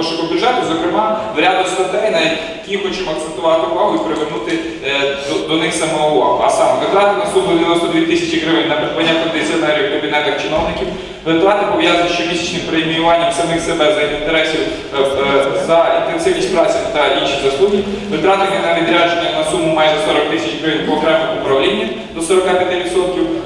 пошуку бюджету, зокрема в ряду статей, на які хочемо акцентувати увагу і привернути е, до, до них саме увагу. А саме витрати на суму 92 тисячі гривень на придбання кондиціонерів в кабінетах чиновників, витрати пов'язані з щомісячним преміюванням самих себе за інтересів е, е, за інтенсивність праці та інші заслуги, витрати на відрядження на суму майже 40 тисяч гривень по окремих управліннях до 45%,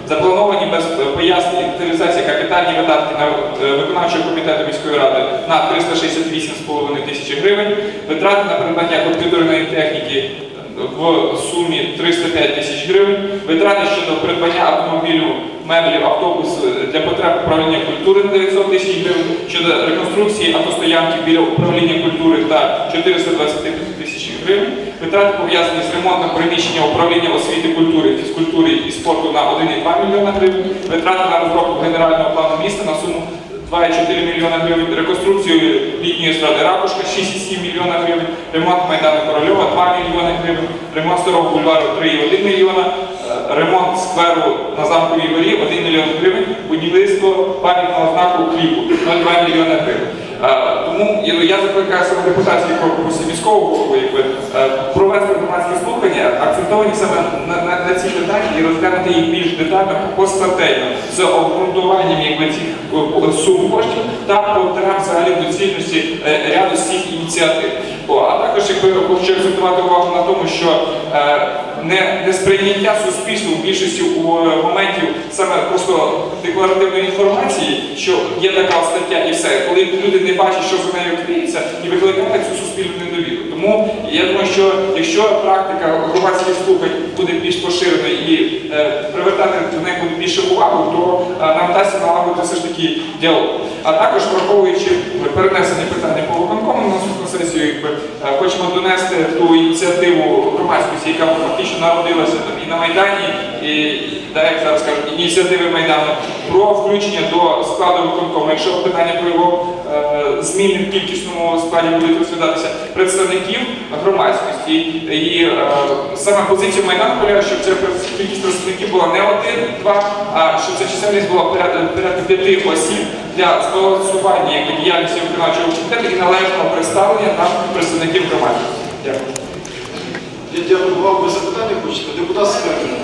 заплановані е, пояснень інвентаризація капітальні видатки на е, виконавчого комітету міської ради на 368,5 тисячі гривень, витрати на придбання комп'ютерної техніки в сумі 305 тисяч гривень, витрати щодо придбання автомобілю, меблів, автобусу для потреб управління культури на 900 тисяч гривень, щодо реконструкції автостоянки біля управління культури та 420 тисяч гривень, витрати пов'язані з ремонтом приміщення управління освіти, культури, фізкультури і спорту на 1,2 мільйона гривень, витрати на розробку генерального плану міста на суму 2,4 мільйона гривень, реконструкцію літньої естради Ракушка 6,7 мільйона гривень, ремонт Майдану Корольова 2 мільйони гривень, ремонт Старого бульвару 3,1 мільйона, е, ремонт скверу на замковій горі 1 мільйон гривень, будівництво пам'ятного знаку кліпу 0,2 мільйона гривень. Е, Тому я я закликаю саме депутатський корпус і міського голову якби, е, провести громадські слухання, акцентовані саме на, ці питання і розглянути їх більш детально постатейно з обґрунтуванням якби, цих е, сум коштів та потреб взагалі доцільності е, ряду цих ініціатив. О, а також якби, хочу акцентувати увагу на тому, що е, не, не сприйняття суспільством в більшості у е, моментів саме просто декларативної інформації, що є така стаття і все, коли люди не бачать, що за нею криється, і викликає цю суспільну недовіру. Тому я думаю, що якщо практика громадських слухань буде більш поширено і е, привертати до неї буде більше увагу, то е, нам вдасться налагодити все ж таки діалог. А також враховуючи перенесені питання по виконкому на наступну сесію, якби, е, хочемо донести ту ініціативу громадськості, яка фактично народилася там, і на Майдані, і, так, як зараз кажуть, ініціативи Майдану про включення до складу виконкому, якщо питання про його е, зміни в кількісному складі будуть розглядатися представників громадськості. І е, саме позиція Майдану полягає, щоб ця кількість представників була не один, два, а щоб ця чисельність була порядка, п'яти осіб для збалансування діяльності виконавчого комітету і належного представлення там представників громадськості. Дякую. Я дякую вам. Ви запитання хочете? Депутат Стернин.